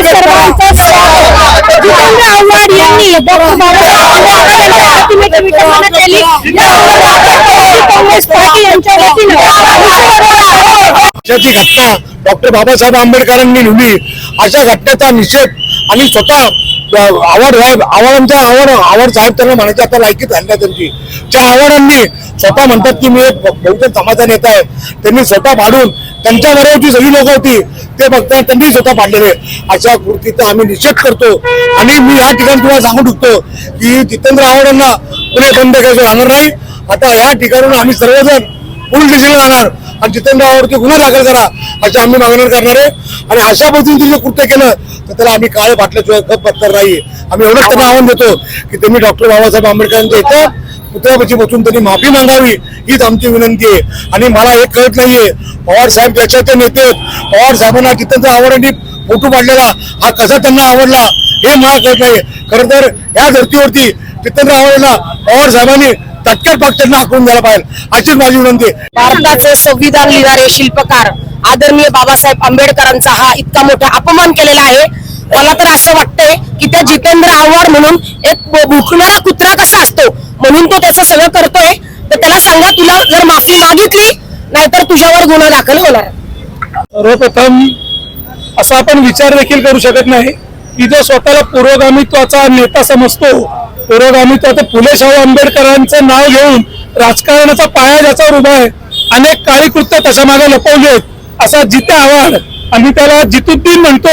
जितेंद्र आव्हाड यांनी डॉक्टर बाबासाहेब आंबेडकरांच्या विटंबना केली काँग्रेस पार्टी यांच्या वतीनं अशाची घटना डॉक्टर बाबासाहेब आंबेडकरांनी लिहिली. अशा घटनेचा निषेध आणि स्वतः आवड आव्हाडांच्या आवड आवड साहेब त्यांना म्हणायचं आता लायकी झाल्या त्यांची. त्या आव्हाडांनी स्वतः म्हणतात की मी एक बहुजन समाजा नेता आहे. त्यांनी स्वतः पाडून त्यांच्या बरोबर जी सगळी लोक होती. ते बघताना त्यांनी स्वतः पाडलेले. अशा कृतीचा आम्ही निषेध करतो. आणि मी या ठिकाणी तुम्हाला सांगू शकतो की जितेंद्र आव्हाडांना पुणे बंद करायचं राहणार नाही. आता या ठिकाणून आम्ही सर्वजण पोलीस स्टेशनला जाणार आणि जितेंद्र आव्हाडवरती गुन्हा दाखल करा अशी आम्ही मागणी करणार आहे. आणि अशा पद्धतीने जर कृत्य केलं तर त्याला आम्ही काय फाटल्याशिवाय गप पत्तर नाही आम्ही एवढंच त्यांना आव्हान देतो की त्यांनी डॉक्टर बाबासाहेब आंबेडकरांच्या इथं पुतळ्यापाशी बसून त्यांनी माफी मागावी हीच आमची विनंती आहे. आणि मला हे कळत नाहीये पवार साहेब देशाचे नेते पवार साहेबांना जितेंद्र आवडणी फोटो पाडलेला हा कसा त्यांना आवडला हे मला कळत नाही खरं तर या धर्तीवरती जितेंद्र आवडला पवार साहेबांनी तत्काळ पक्षांना आखून द्यायला पाहिजे अशीच माझी विनंती भारताचे संविधान लिहिणारे शिल्पकार आदरणीय बाबासाहेब आंबेडकरांचा हा इतका मोठा अपमान केलेला आहे. मला तर असं वाटतंय की त्या जितेंद्र आव्हाड म्हणून एक ब- भुकणारा म्हणून तो त्याचं सगळं करतोय तर त्याला सांगा तुला जर माफी मागितली नाहीतर तुझ्यावर गुन्हा दाखल होणार. सर्वप्रथम असा आपण विचार देखील करू शकत नाही की जो स्वतःला पुरोगामित्वाचा नेता समजतो पुरोगामित्वाचं फुले शाहू आंबेडकरांचं नाव घेऊन राजकारणाचा पाया ज्याच्यावर उभा आहे अनेक काळी कृत्य त्याच्यामागे लपवली असा जिते आव्हाड आम्ही त्याला जितुद्दीन म्हणतो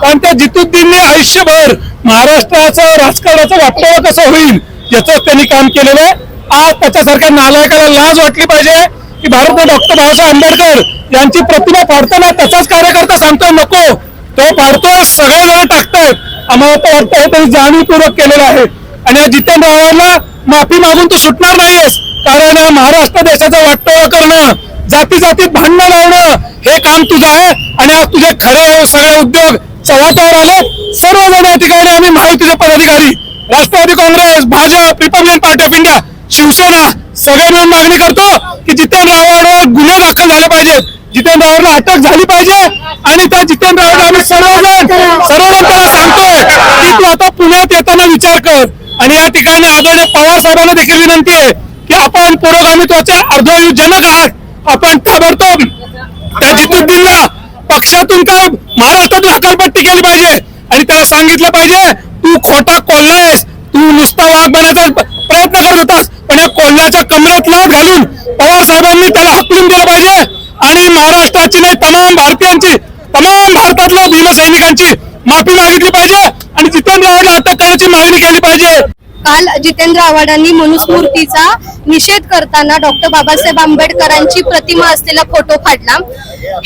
कारण त्या जितुद्दीनने आयुष्यभर महाराष्ट्राचं राजकारणाचं वाटोळं कसं होईल याचं त्यांनी काम केलेलं आहे. आज त्याच्यासारख्या नालायकाला लाज वाटली पाहिजे की भारत डॉक्टर बाबासाहेब आंबेडकर यांची प्रतिमा फाडताना तसाच कार्यकर्ता सांगतो नको. तो फाडतो सगळे जण टाकतायत. आम्हाला तर वाटतं हे त्यांनी जाणीवपूर्वक केलेलं आहे. आणि या जितेंद्र आव्हाडला माफी मागून तू सुटणार नाहीयेस. कारण या महाराष्ट्र देशाचा वाटोळा करणं जाती जातीत भांडणं लावणं हे काम तुझं आहे. आणि आज तुझे खरे सगळे उद्योग चव्हाट्यावर आले. सर्वजण या ठिकाणी आम्ही महायुतीचे पदाधिकारी Rashtrawadi Congress Bhajap Republican Party of India Shivsena सगळे मिळून मागणी करतो की जितेंद्र आव्हाडवर गुन्हे दाखल झाले पाहिजेत. जितेंद्र आव्हाडला अटक झाली पाहिजे आणि त्या जितेंद्र आव्हाडला आम्ही सर्वजण सर्वजण त्याला सांगतोय की तू आता पुण्यात येताना विचार कर. आणि या ठिकाणी आदरणीय पवार साहेबांना देखील विनंती आहे की आपण पुरोगामित्वाचे अर्धयुग जनक आहात आपण ताबडतोब त्या जितुद्दीनला पक्षातून त्या महाराष्ट्रातून हकालपट्टी केली पाहिजे आणि त्याला सांगितलं पाहिजे तू खोटा कोल्हायस. तू नुसता वाघ बनायचा प्रयत्न करत होतास. पण या कोल्ह्याच्या कमरेत लाच घालून पवार साहेबांनी त्याला हकलून दिलं पाहिजे. आणि महाराष्ट्राची नाही तमाम भारतीयांची तमाम भारतातल्या भीमसैनिकांची माफी मागितली पाहिजे. आणि जितेंद्र आव्हाडला अटक करण्याची मागणी केली पाहिजे. काल जितेंद्र आव्हाडांनी मनुस्मृतीचा निषेध करताना डॉक्टर बाबासाहेब आंबेडकरांची प्रतिमा असलेला फोटो फाडला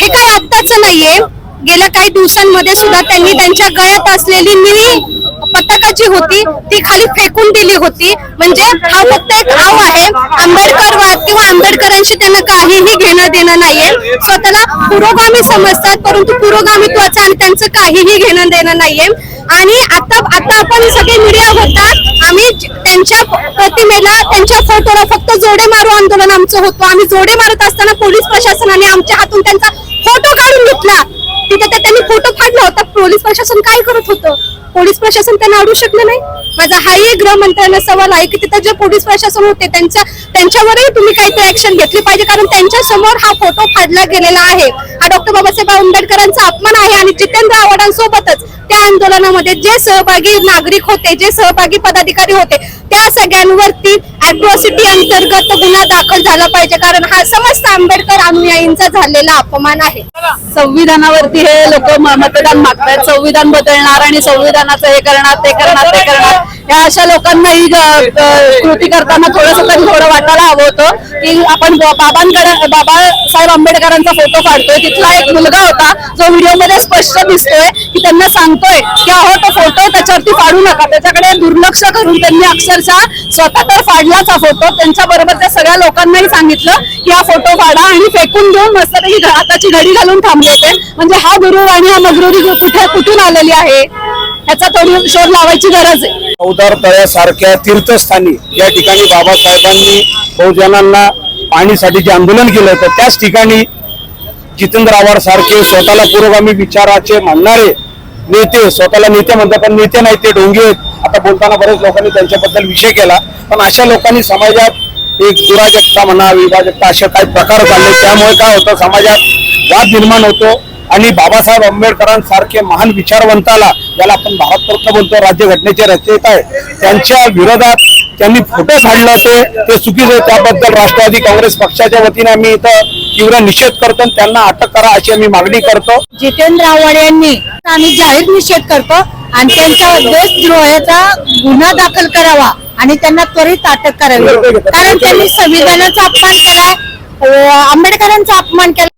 हे काही आत्ताच नाहीये. गेल्या काही दिवसांमध्ये सुद्धा त्यांनी त्यांच्या गळ्यात असलेली निळी पताका जी होती ती खाली फेकून दिली होती. म्हणजे हा फक्त एक आव आहे. आंबेडकरवाद किंवा आंबेडकरांशी त्यांना काहीही घेणं देणं नाहीये. स्वतःला पुरोगामी समजतात परंतु पुरोगामित्वाचं आणि त्यांचं काहीही घेणं देणं नाहीये. आणि आता आता आपण सगळे मीडिया होतात. आम्ही त्यांच्या प्रतिमेला त्यांच्या फोटोला फक्त जोडे मारू आंदोलन आमचं होतं. आम्ही जोडे मारत असताना पोलीस प्रशासनाने आमच्या हातून त्यांचा फोटो काढून घेतला. तिथे त्यांनी फोटो फाडला होता. पोलीस प्रशासन काय करत होतं? पोलीस प्रशासन त्यांना अडू शकलं नाही? माझा हाही गृहमंत्र्यांना सवाल आहे की तिथं जे पोलीस प्रशासन होते त्यांच्या त्यांच्यावरही तुम्ही काहीतरी ऍक्शन घेतली पाहिजे कारण त्यांच्यासमोर हा फोटो फाडला गेलेला आहे. हा डॉक्टर बाबासाहेब आंबेडकरांचा अपमान आहे आणि जितेंद्र आव्हाडांसोबतच त्या आंदोलनामध्ये जे सहभागी नागरिक होते जे सहभागी पदाधिकारी होते त्या सगळ्यांवरती अॅट्रॉसिटी अंतर्गत गुन्हा दाखल झाला पाहिजे. कारण हा समस्त आंबेडकर अनुयायींचा झालेला अपमान आहे. संविधानावरती हे लोक मतदान मागतात संविधान बदलणार आणि संविधानाचं हे करणार ते करणार ते करणार. या अशा लोकांना ही कृती करताना थोडस तरी थोडं वाटायला हवं होतं की आपण बाबांकडे बाबासाहेब आंबेडकरांचा फोटो काढतोय. तिथला एक मुलगा होता जो व्हिडिओमध्ये स्पष्ट दिसतोय की त्यांना सांगतोय की अहो तो फोटो त्याच्यावरती फाडू नका. त्याच्याकडे दुर्लक्ष करून त्यांनी अक्षरशः स्वतः तर फाडलाच हा फोटो त्यांच्या बरोबर त्या सगळ्या लोकांनाही सांगितलं की हा फोटो फाडा आणि फेकून देऊन मस्तपैकी घ- हाताची घडी घालून थांबले होते. म्हणजे हा गुरु आणि हा मगरुरी कुठे कुठून आलेली आहे? याचा थोडी शोध लावायची गरज आहे. अवतार तळ्यासारख्या तीर्थस्थानी या ठिकाणी बाबासाहेबांनी बहुजनांना पाणीसाठी जे आंदोलन केलं होतं त्याच ठिकाणी जितेंद्र आव्हाड सारखे स्वतःला पुरोगामी विचाराचे मानणारे नेते स्वतःला नेते म्हणतात पण नेते नाही ते ढोंगी आहेत. आता बोलताना बऱ्याच लोकांनी त्यांच्याबद्दल विषय केला. पण अशा लोकांनी समाजात एक दुराजकता म्हणा विभाजकता असे काही प्रकार चालले त्यामुळे काय होतं समाजात वाद निर्माण होतो. आणि बाबासाहेब आंबेडकरांसारखे महान विचारवंताला ज्याला आपण भारतरत्न बोलतो राज्यघटनेचे रचयिता आहे त्यांच्या विरोधात त्यांनी फोटो काढलं ते ते चुकीचे त्याबद्दल राष्ट्रवादी काँग्रेस पक्षाच्या वतीने आम्ही इथं तीव्र निषेध करतो आणि त्यांना अटक करा अशी आम्ही मागणी करतो. जितेंद्र आव्हाड यांनी आम्ही जाहीर निषेध करतो आणि त्यांचा देशद्रोहाचा गुन्हा दाखल करावा आणि त्यांना त्वरित अटक करावी. कारण त्यांनी संविधानाचा अपमान केलाय. आंबेडकरांचा अपमान केला.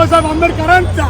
बाबासाहेब आंबेडकरांचा.